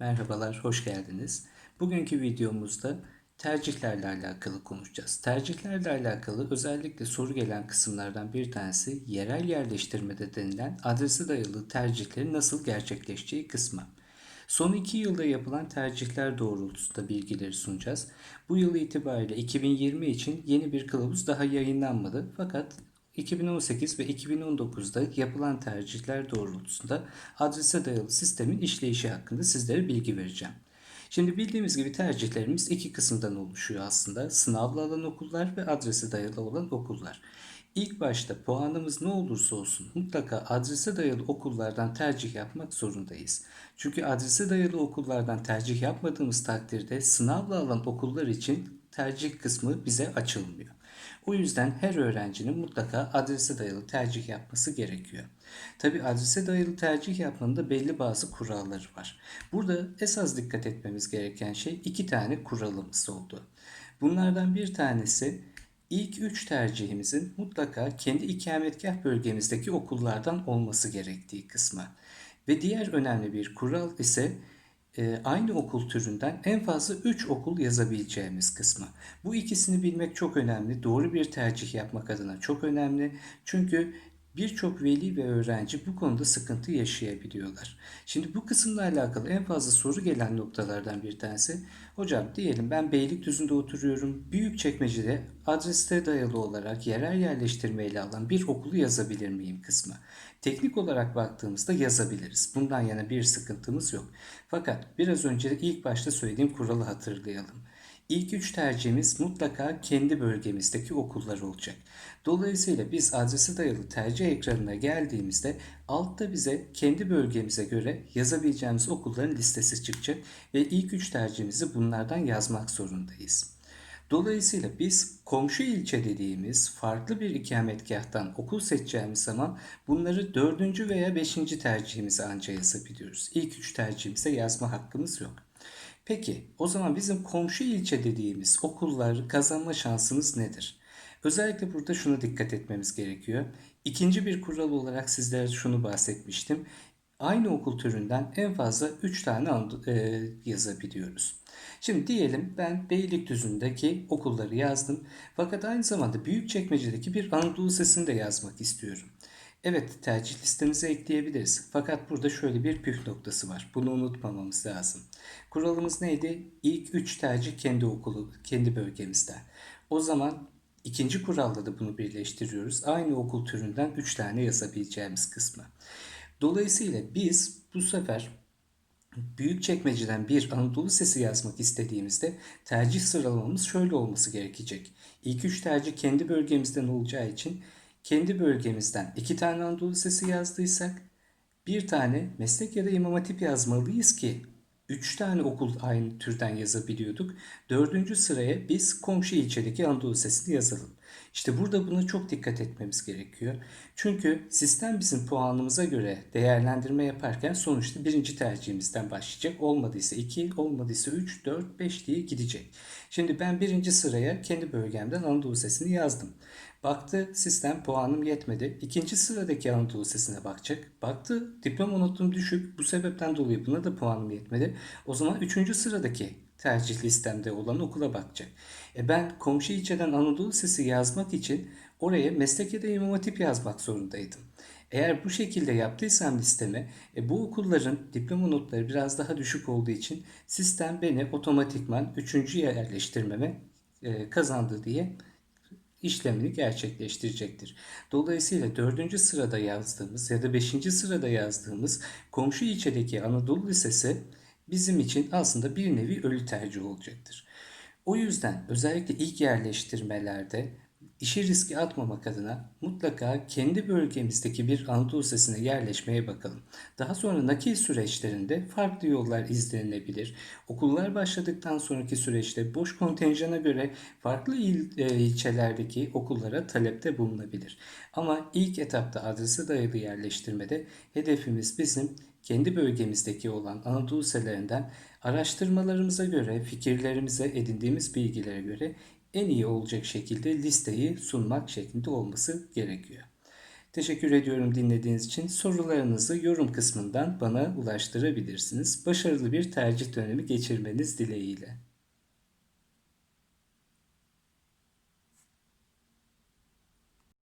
Merhabalar, hoş geldiniz. Bugünkü videomuzda tercihlerle alakalı konuşacağız. Tercihlerle alakalı özellikle soru gelen kısımlardan bir tanesi yerel yerleştirmede denilen adrese dayalı tercihlerin nasıl gerçekleşeceği kısmı. Son iki yılda yapılan tercihler doğrultusunda bilgileri sunacağız. Bu yıl itibariyle 2020 için yeni bir kılavuz daha yayınlanmadı. Fakat 2018 ve 2019'da yapılan tercihler doğrultusunda adrese dayalı sistemin işleyişi hakkında sizlere bilgi vereceğim. Şimdi bildiğimiz gibi tercihlerimiz iki kısımdan oluşuyor aslında. Sınavlı alan okullar ve adrese dayalı olan okullar. İlk başta puanımız ne olursa olsun mutlaka adrese dayalı okullardan tercih yapmak zorundayız. Çünkü adrese dayalı okullardan tercih yapmadığımız takdirde sınavla alan okullar için tercih kısmı bize açılmıyor. O yüzden her öğrencinin mutlaka adrese dayalı tercih yapması gerekiyor. Tabi adrese dayalı tercih yapmanın da belli bazı kuralları var. Burada esas dikkat etmemiz gereken şey iki tane kuralımız oldu. Bunlardan bir tanesi ilk üç tercihimizin mutlaka kendi ikametgah bölgemizdeki okullardan olması gerektiği kısmı. Ve diğer önemli bir kural ise e, aynı okul türünden en fazla 3 okul yazabileceğimiz kısmı. Bu ikisini bilmek çok önemli. Doğru bir tercih yapmak adına çok önemli. Çünkü birçok veli ve öğrenci bu konuda sıkıntı yaşayabiliyorlar. Şimdi bu kısımla alakalı en fazla soru gelen noktalardan bir tanesi. Hocam diyelim ben Beylikdüzü'nde oturuyorum. Büyükçekmece'de adreste dayalı olarak yerel yerleştirmeyle alan bir okulu yazabilir miyim kısmı. Teknik olarak baktığımızda yazabiliriz. Bundan yana bir sıkıntımız yok. Fakat biraz önce ilk başta söylediğim kuralı hatırlayalım. İlk üç tercihimiz mutlaka kendi bölgemizdeki okullar olacak. Dolayısıyla biz adresi dayalı tercih ekranına geldiğimizde altta bize kendi bölgemize göre yazabileceğimiz okulların listesi çıkacak ve ilk üç tercihimizi bunlardan yazmak zorundayız. Dolayısıyla biz komşu ilçe dediğimiz farklı bir ikametgahtan okul seçeceğimiz zaman bunları dördüncü veya beşinci tercihimize anca yazabiliyoruz. İlk üç tercihimize yazma hakkımız yok. Peki o zaman bizim komşu ilçe dediğimiz okulları kazanma şansımız nedir? Özellikle burada şuna dikkat etmemiz gerekiyor. İkinci bir kural olarak sizlere şunu bahsetmiştim. Aynı okul türünden en fazla 3 tane e, yazabiliyoruz. Şimdi diyelim ben Beylikdüzü'ndeki okulları yazdım. Fakat aynı zamanda Büyükçekmece'deki bir Anadolu Lisesi'ni de yazmak istiyorum. Evet tercih listemize ekleyebiliriz. Fakat burada şöyle bir püf noktası var. Bunu unutmamamız lazım. Kuralımız neydi? İlk 3 tercih kendi okulu, kendi bölgemizde. O zaman ikinci kuralda da bunu birleştiriyoruz. Aynı okul türünden 3 tane yazabileceğimiz kısmı. Dolayısıyla biz bu sefer büyük çekmeceden bir Anadolu Lisesi yazmak istediğimizde tercih sıralamamız şöyle olması gerekecek. İlk üç tercih kendi bölgemizden olacağı için kendi bölgemizden iki tane Anadolu Lisesi yazdıysak bir tane meslek ya da imam hatip yazmalıyız ki 3 tane okul aynı türden yazabiliyorduk. Dördüncü sıraya biz komşu ilçedeki Anadolu Lisesi'ni yazalım. İşte burada buna çok dikkat etmemiz gerekiyor. Çünkü sistem bizim puanımıza göre değerlendirme yaparken sonuçta birinci tercihimizden başlayacak. Olmadıysa 2, olmadıysa 3, 4, 5 diye gidecek. Şimdi ben birinci sıraya kendi bölgemden Anadolu Lisesi'ni yazdım. Baktı sistem puanım yetmedi. İkinci sıradaki Anadolu Lisesi'ne bakacak. Baktı diploma notum düşük. Bu sebepten dolayı buna da puanım yetmedi. O zaman üçüncü sıradaki tercih listemde olan okula bakacak. E ben komşu ilçeden Anadolu Lisesi yazmak için oraya meslek ya da imam hatip yazmak zorundaydım. Eğer bu şekilde yaptıysam listemi e, bu okulların diploma notları biraz daha düşük olduğu için sistem beni otomatikman 3. yerleştirmeme e, kazandı diye işlemini gerçekleştirecektir. Dolayısıyla 4. sırada yazdığımız ya da 5. sırada yazdığımız komşu ilçedeki Anadolu Lisesi bizim için aslında bir nevi ölü tercih olacaktır. O yüzden özellikle ilk yerleştirmelerde işi riske atmamak adına mutlaka kendi bölgemizdeki bir Anadolu Lisesi'ne yerleşmeye bakalım. Daha sonra nakil süreçlerinde farklı yollar izlenilebilir. Okullar başladıktan sonraki süreçte boş kontenjana göre farklı il, e, ilçelerdeki okullara talepte bulunabilir. Ama ilk etapta adrese dayalı yerleştirmede hedefimiz bizim kendi bölgemizdeki olan Anadolu liselerinden araştırmalarımıza göre, fikirlerimize, edindiğimiz bilgilere göre en iyi olacak şekilde listeyi sunmak şeklinde olması gerekiyor. Teşekkür ediyorum dinlediğiniz için. Sorularınızı yorum kısmından bana ulaştırabilirsiniz. Başarılı bir tercih dönemi geçirmeniz dileğiyle.